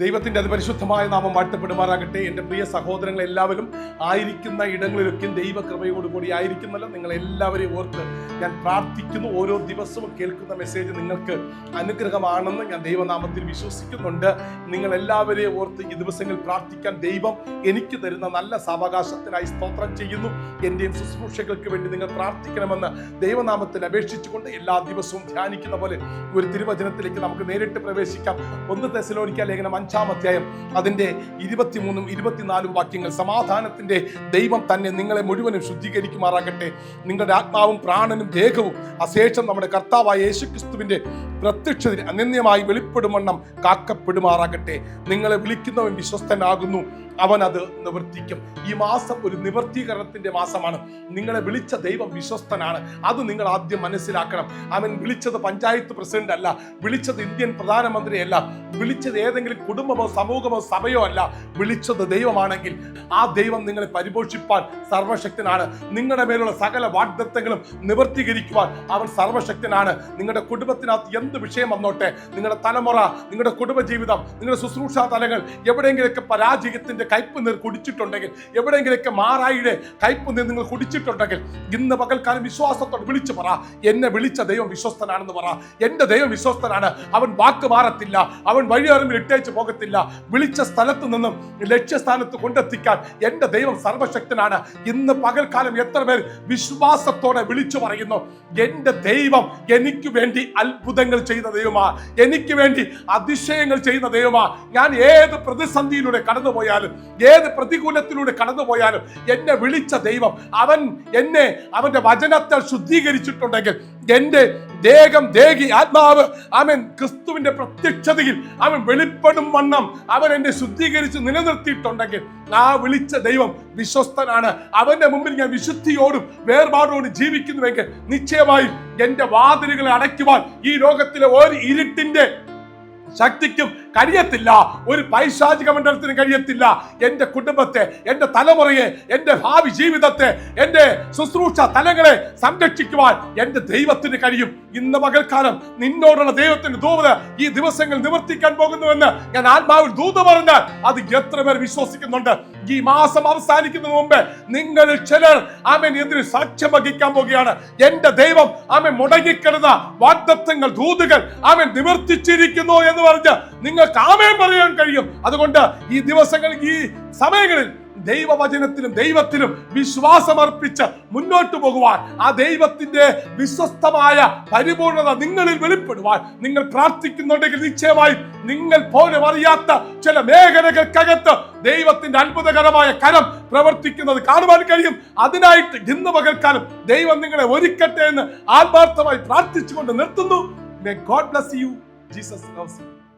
ദൈവത്തിന്റെ അതിപരിശുദ്ധമായ നാമം വാഴ്ത്തപ്പെടുമാറാകട്ടെ. എന്റെ പ്രിയ സഹോദരങ്ങൾ എല്ലാവരും ആയിരിക്കുന്ന ഇടങ്ങളിലൊക്കെ ദൈവകൃപയോടുകൂടി ആയിരിക്കുന്നല്ലോ. നിങ്ങൾ എല്ലാവരെയും ഓർത്ത് ഞാൻ പ്രാർത്ഥിക്കുന്നു. ഓരോ ദിവസവും കേൾക്കുന്ന മെസ്സേജ് നിങ്ങൾക്ക് അനുഗ്രഹമാണെന്ന് ഞാൻ ദൈവനാമത്തിൽ വിശ്വസിക്കുന്നുണ്ട്. നിങ്ങൾ എല്ലാവരെയും ഓർത്ത് ഈ ദിവസങ്ങളിൽ പ്രാർത്ഥിക്കാൻ ദൈവം എനിക്ക് തരുന്ന നല്ല സാവകാശത്തിനായി സ്തോത്രം ചെയ്യുന്നു. എന്റെയും ശുശ്രൂഷകൾക്ക് വേണ്ടി നിങ്ങൾ പ്രാർത്ഥിക്കണമെന്ന് ദൈവനാമത്തിൽ അപേക്ഷിച്ചുകൊണ്ട് എല്ലാ ദിവസവും ധ്യാനിക്കുന്ന പോലെ ഒരു തിരുവചനത്തിലേക്ക് നമുക്ക് നേരിട്ട് പ്രവേശിക്കാം. ഒന്ന് തെസലോനിക്ക ലേഖനം അധ്യായം അതിന്റെ ഇരുപത്തിമൂന്നും ഇരുപത്തിനാലും വാക്യങ്ങൾ സമാധാനത്തിന്റെ ദൈവം തന്നെ നിങ്ങളെ മുഴുവനും ശുദ്ധീകരിക്കുമാറാകട്ടെ. നിങ്ങളുടെ ആത്മാവും പ്രാണനും ദേഹവും അശേഷം നമ്മുടെ കർത്താവായ യേശുക്രിസ്തുവിന്റെ പ്രത്യക്ഷത്തിൽ അനന്യമായി വെളിപ്പെടുമണ്ണം കാക്കപ്പെടുമാറാകട്ടെ. നിങ്ങളെ വിളിക്കുന്നവൻ വിശ്വസ്തനാകുന്നു. അവൻ അത് നിവർത്തിക്കും. ഈ മാസം ഒരു നിവർത്തീകരണത്തിന്റെ മാസമാണ്. നിങ്ങളെ വിളിച്ച ദൈവം വിശ്വസ്തനാണ്. അത് നിങ്ങൾ ആദ്യം മനസ്സിലാക്കണം. അവൻ വിളിച്ചത് പഞ്ചായത്ത് പ്രസിഡന്റ് അല്ല. വിളിച്ചത് ഇന്ത്യൻ പ്രധാനമന്ത്രിയല്ല. വിളിച്ചത് ഏതെങ്കിലും കുടുംബമോ സമൂഹമോ സഭയോ അല്ല. വിളിച്ചത് ദൈവമാണെങ്കിൽ ആ ദൈവം നിങ്ങളെ പരിപോഷിപ്പാൻ സർവശക്തനാണ്. നിങ്ങളുടെ മേലുള്ള സകല വാഗ്ദത്തങ്ങളും നിവർത്തീകരിക്കുവാൻ അവൻ സർവശക്തനാണ്. നിങ്ങളുടെ കുടുംബത്തിനകത്ത് എന്ത് വിഷയം വന്നോട്ടെ? നിങ്ങളുടെ തലമുറ നിങ്ങളുടെ കുടുംബജീവിതം നിങ്ങളുടെ ശുശ്രൂഷാ തലങ്ങൾ എവിടെയെങ്കിലൊക്കെ പരാജയത്തിന്റെ കയ്പ് നീർ കുടിച്ചിട്ടുണ്ടെങ്കിൽ എവിടെയെങ്കിലൊക്കെ മാറായിയുടെ കയ്പ് നീർ നിങ്ങൾ കുടിച്ചിട്ടുണ്ടെങ്കിൽ ഇന്ന് പകൽക്കാലം വിശ്വാസത്തോടെ വിളിച്ചു പറ. എന്നെ വിളിച്ച ദൈവം വിശ്വസ്തനാണെന്ന് പറ. എന്റെ ദൈവം വിശ്വസ്തനാണ്. അവൻ വാക്ക് മാറത്തില്ല. അവൻ വഴിയറിമ്പിൽ ഇട്ടേച്ച് പോകത്തില്ല. വിളിച്ച സ്ഥലത്ത് നിന്നും ലക്ഷ്യസ്ഥാനത്ത് കൊണ്ടെത്തിക്കാൻ എന്റെ ദൈവം സർവശക്തനാണ്. ഇന്ന് പകൽക്കാലം എത്ര പേർ വിശ്വാസത്തോടെ വിളിച്ചു പറയുന്നു? എന്റെ ദൈവം എനിക്ക് വേണ്ടി അത്ഭുതങ്ങൾ ചെയ്ത ദൈവമാ. എനിക്ക് വേണ്ടി അതിശയങ്ങൾ ചെയ്യുന്ന ദൈവമാ. ഞാൻ ഏത് പ്രതിസന്ധിയിലൂടെ കടന്നുപോയാലും ഏത് പ്രതികൂലത്തിലൂടെ കടന്നുപോയാലും എന്നെ വിളിച്ച ദൈവം അവൻ എന്നെ അവന്റെ വചനത്താൽ ശുദ്ധീകരിച്ചിട്ടുണ്ടെങ്കിൽ എന്റെ ദേഹം ദേഹി ആത്മാവ്. അവൻ ക്രിസ്തുവിന്റെ പ്രത്യക്ഷതയിൽ അവൻ വെളിപ്പെടും വണ്ണം. അവൻ എന്നെ ശുദ്ധീകരിച്ച് നിലനിർത്തിയിട്ടുണ്ടെങ്കിൽ ആ വിളിച്ച ദൈവം വിശ്വസ്തനാണ്. അവന്റെ മുമ്പിൽ ഞാൻ വിശുദ്ധിയോടും വേർപാടോടും ജീവിക്കുന്നുവെങ്കിൽ നിശ്ചയമായും എന്റെ വാതിലുകളെ അടയ്ക്കുവാൻ ഈ ലോകത്തിലെ ഒരു ഇരുട്ടിന്റെ ശക്തിക്കും കഴിയത്തില്ല. ഒരു പൈശാചിക മണ്ഡലത്തിനും കഴിയത്തില്ല. എന്റെ കുടുംബത്തെ എന്റെ തലമുറയെ എന്റെ ഭാവി ജീവിതത്തെ എന്റെ ശുശ്രൂഷ തലങ്ങളെ സംരക്ഷിക്കുവാൻ എന്റെ ദൈവത്തിന് കഴിയും. ഇന്ന് പകൽക്കാലം നിന്നോടുള്ള ദൈവത്തിന്റെ ദൂത് ഈ ദിവസങ്ങൾ നിവർത്തിക്കാൻ പോകുന്നുവെന്ന് ഞാൻ ആത്മാവിൽ ദൂത പറഞ്ഞാൽ അത് എത്ര പേർ വിശ്വസിക്കുന്നുണ്ട്. ഈ മാസം അവസാനിക്കുന്നതിന് മുമ്പ് നിങ്ങൾ ചിലർ ആമൻ എതിരെ സാക്ഷ്യം വഹിക്കാൻ പോകുകയാണ്. എന്റെ ദൈവം ആമൻ മുടങ്ങിക്കിടന്ന വാഗ്ദത്തങ്ങൾ ദൂതുകൾ ആമൻ നിവർത്തിച്ചിരിക്കുന്നു എന്ന് പറഞ്ഞ് നിങ്ങൾക്ക് ആമേൻ പറയാൻ കഴിയും. അതുകൊണ്ട് ഈ ദിവസങ്ങളിൽ ഈ സമയങ്ങളിൽ ദൈവവചനത്തിലും ദൈവത്തിലും വിശ്വാസമർപ്പിച്ച് മുന്നോട്ട് പോകുവാൻ ആ ദൈവത്തിന്റെ വിശ്വസ്തമായ പരിപൂർണത നിങ്ങളിൽ വെളിപ്പെടുവാൻ നിങ്ങൾ പ്രാർത്ഥിക്കുന്നുണ്ടെങ്കിൽ നിശ്ചയമായി നിങ്ങൾ പോലും അറിയാത്ത ചില മേഖലകൾക്കകത്ത് ദൈവത്തിന്റെ അത്ഭുതകരമായ കരം പ്രവർത്തിക്കുന്നത് കാണുവാൻ കഴിയും. അതിനായിട്ട് ഇന്ന് പകൽക്കാലം ദൈവം നിങ്ങളെ ഒരുക്കട്ടെ എന്ന് ആത്മാർത്ഥമായി പ്രാർത്ഥിച്ചുകൊണ്ട് നിർത്തുന്നു. God bless you Jesus loves you.